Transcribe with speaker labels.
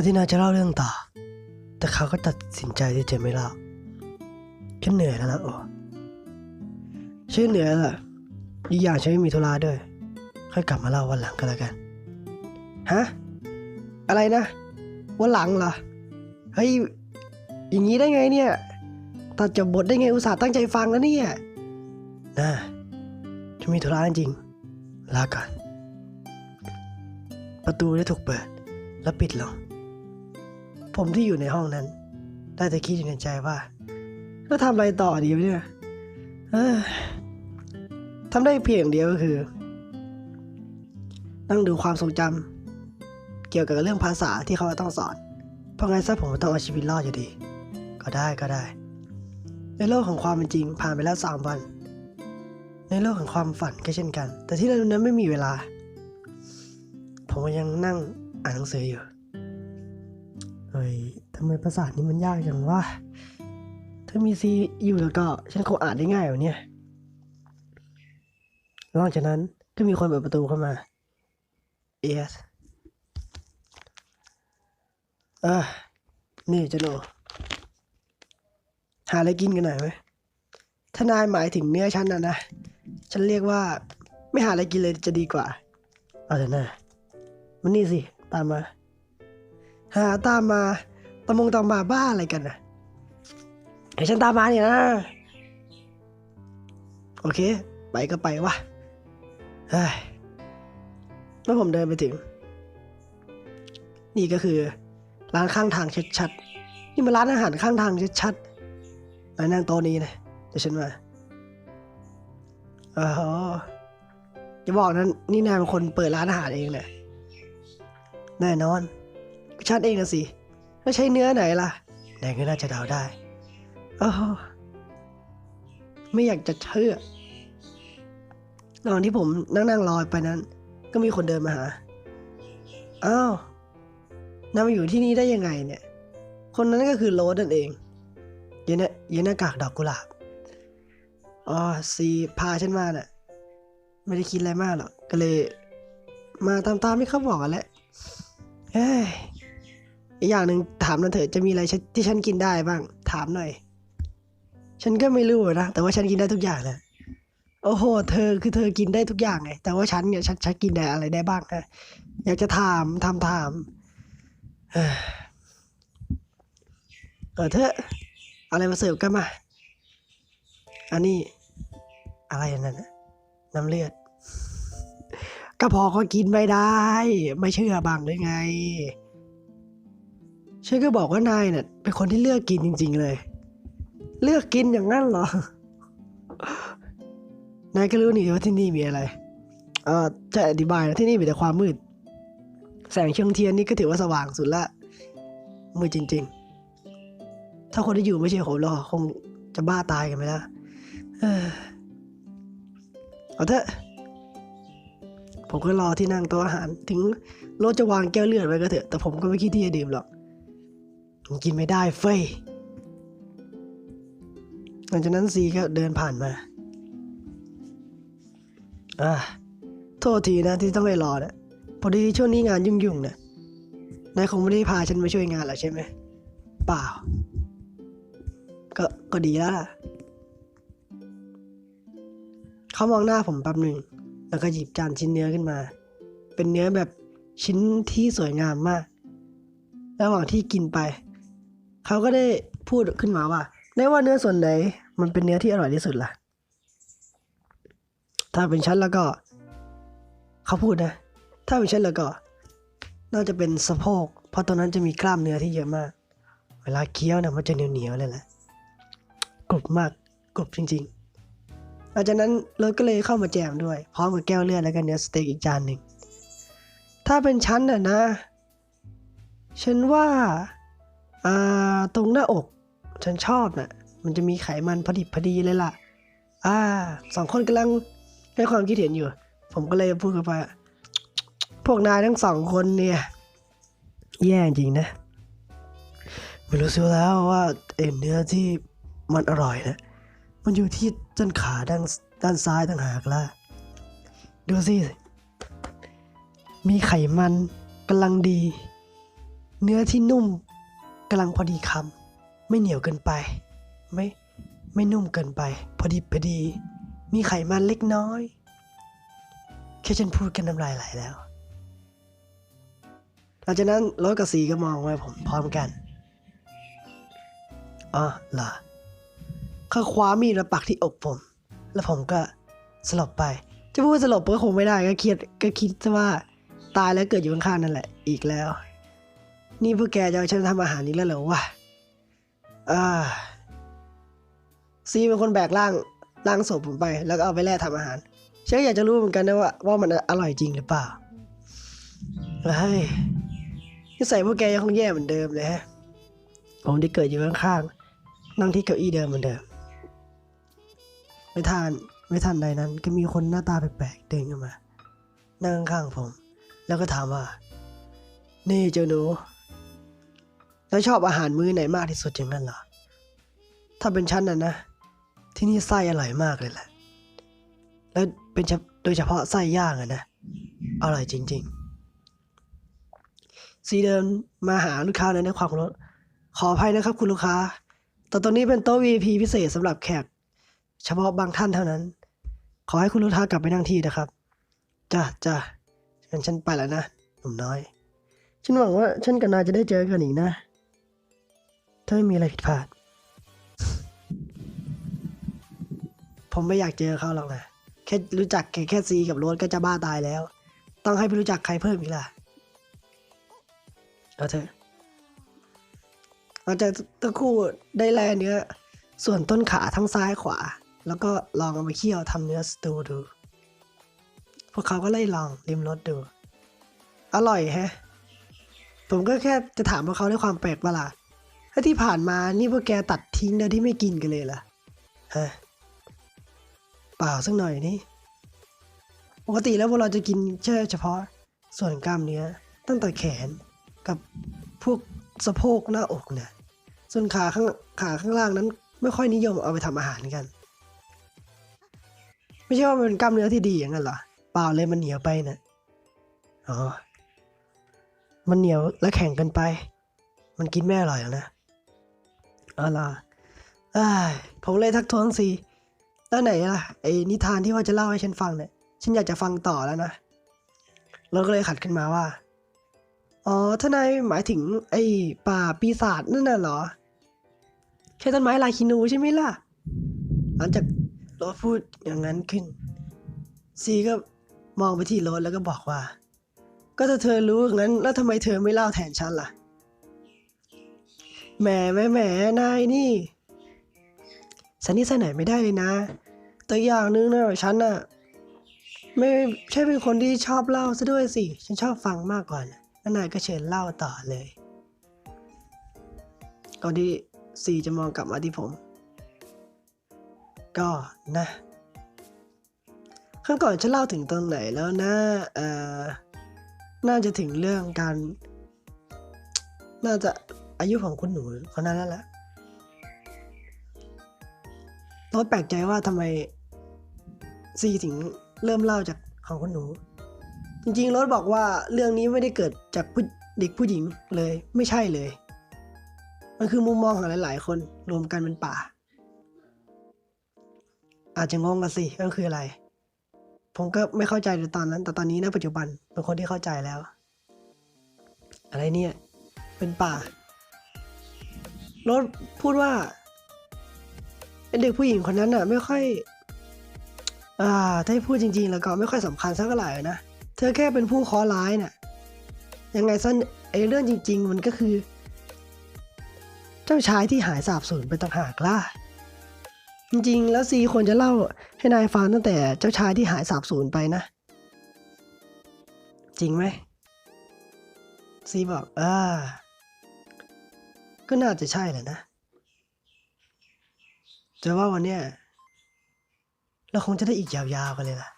Speaker 1: นที่นาจะเล่าเรื่องต่อ แต่เขาก็ตัดสินใจที่จะไม่เล่าฉันเหนื่อยแล้วนะโอ้ฉันเหนื่อยแล้วล่ะอีกอย่างฉันไม่มีธุระด้วย ค่อยกลับมาเล่าวันหลังก็แล้วกัน ฮะ อะไรนะ วันหลังเหรอ เฮ้ย อย่างนี้ได้ไงเนี่ย ตัดจบบทได้ไงอุตส่าห์ตั้งใจฟังแล้วเนี่ยน่าฉันมีธุระจริง ลาก่อน ประตูได้ถูกเปิดและปิดลง ผมที่อยู่ในห้องนั้น ได้แต่คิดอยู่ในใจว่าจะทำอะไรต่อดีเนี่ยทำได้เพียงเดียวก็คือ นั่งดูความทรงจำเกี่ยวกับเรื่องภาษาที่เขาต้องสอน เพราะงั้นซะผมต้องเอาชีวิตรอดอยู่ดี ก็ได้ก็ได้ ในโลกของความเป็นจริงผ่านไปแล้วสามวัน ในโลกของความฝันก็เช่นกัน แต่ที่เรานั้นไม่มีเวลา ผมก็ยังนั่งอ่านหนังสืออยู่ ยทำไมภาษานี้มันยากจังวะถ้ามีซีอยู่แล้วก็ ฉันคงอ่านได้ง่ายกว่าเนี่ยหลังจากนั้นก็มีคนเปิดประตูเข้ามาเอสเออนี่เจาโนหาอะไรกินกันหน่อยไหมถ้านายหมายถึงเนื้อฉันนะนะ ฉันเรียกว่าไม่หาอะไรกินเลยจะดีกว่า เอาเถอะนะมันนี่สิ ตามมา หาตามมาตะมงตามมาบ้าอะไรกันนะให้ฉันตามมาเนี่ยนะ โอเค ไปก็ไปวะเฮ้ยเมื่อผมเดินไปถึง นี่ก็คือ ร้านข้างทางชัดๆนี่มันร้านอาหารข้างทางชัดๆนายนั่งโต๊ะนี้นะเดี๋ยวฉันมาอ๋อจะบอกนั้นนี่นายเป็นคนเปิดร้านอาหารเองแหละแน่นอน ชัดเองนะสิแล้วใช้เนื้อไหนล่ะนายก็น่าจะเดาได้โอ้โหไม่อยากจะเชื่อตอนที่ผมนั่งนั่งรอไปนั้น ก็มีคนเดินมาหา อ้าวนายมาอยู่ที่นี่ได้ยังไงเนี่ย คนนั้นก็คือโรสนั่นเอง เย็นนะเย็นหน้ากากดอกกุหลาบ อ๋อซีพาฉันมาน่ะ ไม่ได้คิดอะไรมากหรอก ก็เลย มาตามตามที่เขาบอกกันแหละเฮ้ย อีกอย่างหนึ่งถามนั่นเถอะจะมีอะไรที่ฉันกินได้บ้าง ถามหน่อย ฉันก็ไม่รู้นะแต่ว่าฉันกินได้ทุกอย่างนะโอ้โห เธอคือเธอกินได้ทุกอย่างไงแต่ว่าฉันเนี่ยฉันฉันกินได้อะไรได้บ้างฮะอยากจะถามถามเอ้ยเออเธออะไรมาเสิร์ฟกันมา อันนี้ อะไรนนั้นนะน้ำเลือดก็พอก็กินไม่ได้ ไม่เชื่อบังหรือไง ฉันก็บอกว่านายเนี่ยเป็นคนที่เลือกกินจริง ๆ เลย เลือกกินอย่างนั้นเหรอ นายก็รู้นี่ว่าที่นี่มีอะไรเออจะอธิบายนะที่นี่มีแต่ความมืด แสงเชิงเทียนนี่ก็ถือว่าสว่างสุดละมืดจริง ๆ ถ้าคนที่อยู่ไม่ใช่ผมหรอกคงจะบ้าตายกันไปแล้วเอ้อเอาเถอะผมก็รอที่นั่งโต๊ะอาหาร ถึงรถจะวางแก้วเลือดไว้ก็เถอะ แต่ผมก็ไม่คิดที่จะดื่มหรอก มกินไม่ได้เฟ้ยหลังจากนั้นซีก็เดินผ่านมา อ่าโทษทีนะที่ต้องไปรอนะพอดีช่วงนี้งานยุ่งๆนะนายคงไม่ได้พาฉันมาช่วยงานหรอกใช่ไหมเปล่า ก็ก็ดีแล้วล่ะเขามองหน้าผมแป๊บหนึ่งแล้วก็หยิบจานชิ้นเนื้อขึ้นมา เป็นเนื้อแบบชิ้นที่สวยงามมาก ระหว่างที่กินไป เขาก็ได้พูดขึ้นมาว่าในว่าเนื้อส่วนไหนมันเป็นเนื้อที่อร่อยที่สุดล่ะ ถ้าเป็นฉันแล้วก็ เขาพูดนะ ถ้าเป็นฉันแล้วก็ น่าจะเป็นสะโพก เพราะตรงนั้นจะมีกล้ามเนื้อที่เยอะมาก เวลาเคี้ยวเนี่ยมันจะเหนียวๆเลยแหละกรุบมากกรุบจริงๆหลังจากนั้นรถก็เลยเข้ามาแจมด้วย พร้อมกับแก้วเลือดและก็เนื้อสเต็กอีกจานหนึ่งถ้าเป็นฉันน่ะนะ ฉันว่า ตรงหน้าอก ฉันชอบน่ะ มันจะมีไขมันพอดิบพอดีเลยล่ะ อ่า สองคนกำลังให้ความคิดเห็นอยู่ ผมก็เลยพูดกันไปว่าพวกนายทั้งสองคนเนี่ย แย่จริงนะไม่รู้สิแล้วว่าเอ็นเนื้อที่มันอร่อยนะ มันอยู่ที่ต้นขาด้านด้านซ้ายต่างหากล่ะ ดูสิ มีไขมันกำลังดี เนื้อที่นุ่ม กำลังพอดีคำไม่เหนียวเกินไป ไม่ไม่นุ่มเกินไป พอดีพอดี มีไขมันเล็กน้อย แค่ฉันพูดกันน้ำลายไหลแล้ว หลังจากนั้นรถกับสีก็มองมาผมพร้อมกันอ๋อเหรอเขาคว้ามีดมาปักที่อกผม แล้วผมก็สลบไป จะพูดสลบก็คงไม่ได้ก็คิดก็คิดว่าตายแล้วเกิดอยู่ข้างๆนั่นแหละ อีกแล้ว นี่พวกแกจะเอาฉันทำอาหารนี้แล้วเหรอวะอ่าซีเป็นคนแบกร่างร่างศพผมไป แล้วก็เอาไปแล่ทำอาหารฉันอยากจะรู้เหมือนกันนะว่าว่ามันอร่อยจริงหรือเปล่าเฮ้ยนิสัยพวกแกยังคงแย่เหมือนเดิมเลยฮะผมได้เกิดอยู่ข้างๆนั่งที่เก้าอี้เดิมเหมือนเดิม ไม่ทันไม่ทันใดนั้น ก็มีคนหน้าตาแปลกๆเดินเข้ามา นั่งข้างๆผม แล้วก็ถามว่า นี่เจ้าหนู แล้วชอบอาหารมื้อไหนมากที่สุดอย่างนั้นเหรอ ถ้าเป็นฉันน่ะนะ ที่นี่ไส้อร่อยมากเลยแหละ แล้วเป็นโดยเฉพาะไส้ย่างอะนะ อร่อยจริงๆสีเดินมาหาลูกค้าในด้วยความรพขออภัยนะครับคุณลูกค้า แต่ตอนนี้เป็นโต๊ะ VIP พิเศษสำหรับแขก เฉพาะบางท่านเท่านั้น ขอให้คุณลูกค้ากลับไปนั่งที่นะครับ จ้ะจ้ะงั้นฉันไปแล้วนะหนุ่มน้อย ฉันหวังว่าฉันกับนายจะได้เจอกันอีกนะ ถ้าไม่มีอะไรผิดพลาด ผมไม่อยากเจอเขาหรอกนะ แค่รู้จักแค่แค่ซีกับโรสก็จะบ้าตายแล้ว ต้องให้ไปรู้จักใครเพิ่มอีกล่ะ เอาเถอะหลังจากตะคู่ได้แลเนื้อ ส่วนต้นขาทั้งซ้ายขวา แล้วก็ลองเอาไปเคี่ยวทำเนื้อสตูดู พวกเขาก็เลยลองริมรสดู อร่อยแฮะ ผมก็แค่จะถามพวกเขาด้วยความแปลกประหลาด ถ้าที่ผ่านมานี่พวกแกตัดทิ้งโดยที่ไม่กินกันเลยล่ะฮะเปล่าสักหน่อยนี่ ปกติแล้วพวกเราจะกินแค่เฉพาะส่วนกล้ามเนื้อตั้งแต่แขนกับพวกสะโพกหน้าอกเนี่ยส่วนขาข้างขาข้างล่างนั้น ไม่ค่อยนิยมเอาไปทำอาหารกัน ไม่ใช่ว่ามันเป็นกล้ามเนื้อที่ดีอย่างนั้นหรอเปล่าเลยมันเหนียวไปนะอ๋อมันเหนียวและแข็งเกันไป มันกินไม่อร่อยหรอกนะ อ๋อเหรออ้ายผมเลยทักท้วงสิแล้วไหนล่ะไอ้นิทานที่ว่าจะเล่าให้ฉันฟังเนี่ย ฉันอยากจะฟังต่อแล้วนะเราก็เลยขัดขึ้นมาว่า อ๋อทนายหมายถึง ไอ้ป่าปีศาจนั่นน่ะเหรอ แค่ต้นไม้ลายคินูใช่ไหมล่ะ หลังจากโรสพูดอย่างนั้นขึ้น ซีก็มองไปที่โรสแล้วก็บอกว่า ก็ถ้าเธอรู้อย่างนั้น แล้วทำไมเธอไม่เล่าแทนฉันล่ะ แหมแหมแหมนายนี่สันนิษฐานไหนไม่ได้เลยนะ แต่อย่างหนึงนะฉันน่ะ ไม่ใช่เป็นคนที่ชอบเล่าซะด้วยสิ ฉันชอบฟังมากกว่านะแล้วนายก็เชิญเล่าต่อเลย ก่อนที่ซีจะมองกลับมาที่ผม ก็นะข้างก่อนฉันเล่าถึงตรงไหนแล้วนะเอ่อน่าจะถึงเรื่องการ น่าจะ อายุของคุณหนูคนนั้นแล้วแหละรถแปลกใจว่าทำไมซีถึงเริ่มเล่าจากของคุณหนู จริงๆรถบอกว่าเรื่องนี้ไม่ได้เกิดจากผู้เด็กผู้หญิงเลยไม่ใช่เลย มันคือมุมมองของหลาย ๆ คนรวมกันเป็นป่า อาจจะงงกันสิก็คืออะไร ผมก็ไม่เข้าใจในตอนนั้น แต่ตอนนี้นะปัจจุบันเป็นคนที่เข้าใจแล้ว อะไรเนี่ย เป็นป่า รถพูดว่าเด็กผู้หญิงคนนั้นน่ะ ไม่ค่อย อ่า ถ้าให้พูดจริง ๆ แล้วก็ไม่ค่อยสำคัญสักเท่าไหร่นะ เธอแค่เป็นผู้เคราะห์ร้ายน่ะ ยังไงซะไอ้เรื่องจริง ๆ มันก็คือ เจ้าชายที่หายสาบสูญไปต่างหากล่ะ จริง ๆ แล้วซีควรจะเล่าให้นายฟังตั้งแต่เจ้าชายที่หายสาบสูญไปนะ จริงไหมซีบอกอ่า ก็น่าจะใช่แหละนะ แต่ว่าวันเนี้ยเราคงจะได้อีกยาวๆกันเลยล่ะ